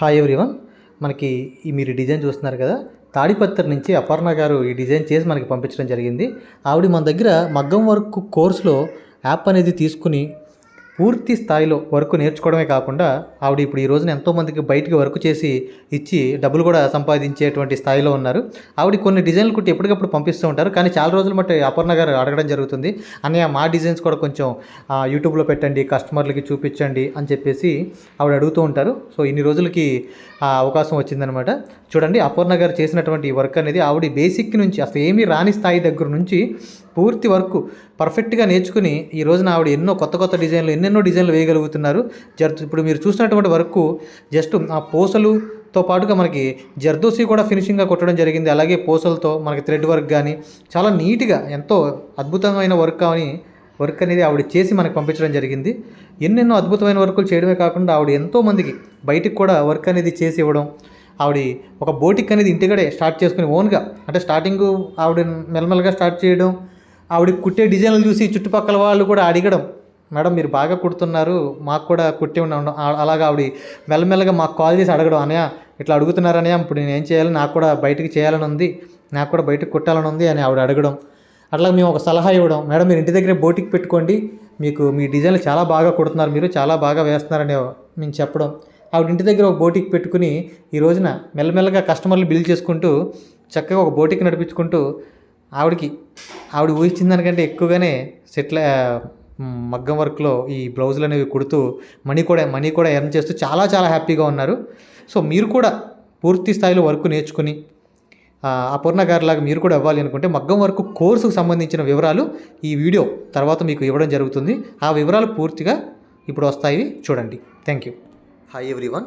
Hi everyone మనకి ఈ మీరు డిజైన్ చూస్తున్నారు కదా. తాడిపత్రి నుంచి అపర్ణ గారు ఈ డిజైన్ చేసి మనకి పంపించడం జరిగింది. ఆవిడ మన దగ్గర మగ్గం వర్క్ కోర్సులో యాప్ అనేది తీసుకుని పూర్తి స్థాయిలో వర్క్ నేర్చుకోవడమే కాకుండా ఆవిడ ఇప్పుడు ఈ రోజున ఎంతోమందికి బయటికి వర్క్ చేసి ఇచ్చి డబ్బులు కూడా సంపాదించేటువంటి స్థాయిలో ఉన్నారు. ఆవిడ కొన్ని డిజైన్లు కుట్టి ఎప్పటికప్పుడు పంపిస్తూ ఉంటారు. కానీ చాలా రోజులు మట్టి అపర్ణ గారు అడగడం జరుగుతుంది. అన్నయ్య మా డిజైన్స్ కూడా కొంచెం యూట్యూబ్లో పెట్టండి కస్టమర్లకి చూపించండి అని చెప్పేసి ఆవిడ అడుగుతూ ఉంటారు. సో ఇన్ని రోజులకి ఆ అవకాశం వచ్చిందనమాట చూడండి అపర్ణ గారు చేసినటువంటి ఈ వర్క్ అనేది ఆవిడ బేసిక్ నుంచి అసలు ఏమీ రాని స్థాయి దగ్గర నుంచి పూర్తి వర్క్ పర్ఫెక్ట్గా నేర్చుకుని ఈ రోజున ఆవిడ ఎన్నో కొత్త కొత్త డిజైన్లు ఎన్నెన్నో డిజైన్లు వేయగలుగుతున్నారు. జర్ ఇప్పుడు మీరు చూసినటువంటి వర్క్ జస్ట్ ఆ పూసలుతో పాటుగా మనకి జర్దోసి కూడా ఫినిషింగ్గా కొట్టడం జరిగింది. అలాగే పూసలతో మనకి థ్రెడ్ వర్క్ కానీ చాలా నీట్గా ఎంతో అద్భుతమైన వర్క్ అని వర్క్ అనేది ఆవిడ చేసి మనకు పంపించడం జరిగింది. ఎన్నెన్నో అద్భుతమైన వర్కులు చేయడమే కాకుండా ఆవిడ ఎంతోమందికి బయటికి కూడా వర్క్ అనేది చేసి ఇవ్వడం ఆవిడ ఒక బోటిక్ అనేది ఇంటికడే స్టార్ట్ చేసుకుని ఓన్గా అంటే స్టార్టింగ్ ఆవిడ మెల్లమెల్లగా స్టార్ట్ చేయడం ఆవిడ కుట్టే డిజైన్లు చూసి చుట్టుపక్కల వాళ్ళు కూడా అడగడం మేడం మీరు బాగా కుడుతున్నారు మాకు కూడా కుట్టి ఉండడం అలాగా ఆవిడ మెల్లమెల్లగా మాకు కాల్ చేసి అడగడం అనయా ఇట్లా అడుగుతున్నారనయా ఇప్పుడు నేను ఏం చేయాలి నాకు కూడా బయటికి చేయాలని ఉంది నాకు కూడా బయటకు కుట్టాలని ఉంది అని ఆవిడ అడగడం. అట్లా మేము ఒక సలహా ఇవ్వడం మేడం మీరు ఇంటి దగ్గరే బోటికి పెట్టుకోండి మీకు మీ డిజైన్లు చాలా బాగా కుడుతున్నారు మీరు చాలా బాగా వేస్తున్నారని మేము చెప్పడం. ఆవిడ ఇంటి దగ్గర ఒక బోటికి పెట్టుకుని ఈ రోజున మెల్లమెల్లగా కస్టమర్లు బిల్ చేసుకుంటూ చక్కగా ఒక బోటికి నడిపించుకుంటూ ఆవిడకి ఆవిడ ఊహించిన దానికంటే ఎక్కువగానే సెటిల్ మగ్గం వర్క్లో ఈ బ్లౌజులు అనేవి కుడుతూ మనీ కూడా మనీ కూడా ఎర్న్ చేస్తూ చాలా చాలా హ్యాపీగా ఉన్నారు. సో మీరు కూడా పూర్తి స్థాయిలో వర్క్ నేర్చుకుని అపూర్ణ గారిలాగా మీరు కూడా ఇవ్వాలి అనుకుంటే మగ్గం వర్క్ కోర్సుకు సంబంధించిన వివరాలు ఈ వీడియో తర్వాత మీకు ఇవ్వడం జరుగుతుంది. ఆ వివరాలు పూర్తిగా ఇప్పుడు వస్తాయి చూడండి. Thank you. Hi everyone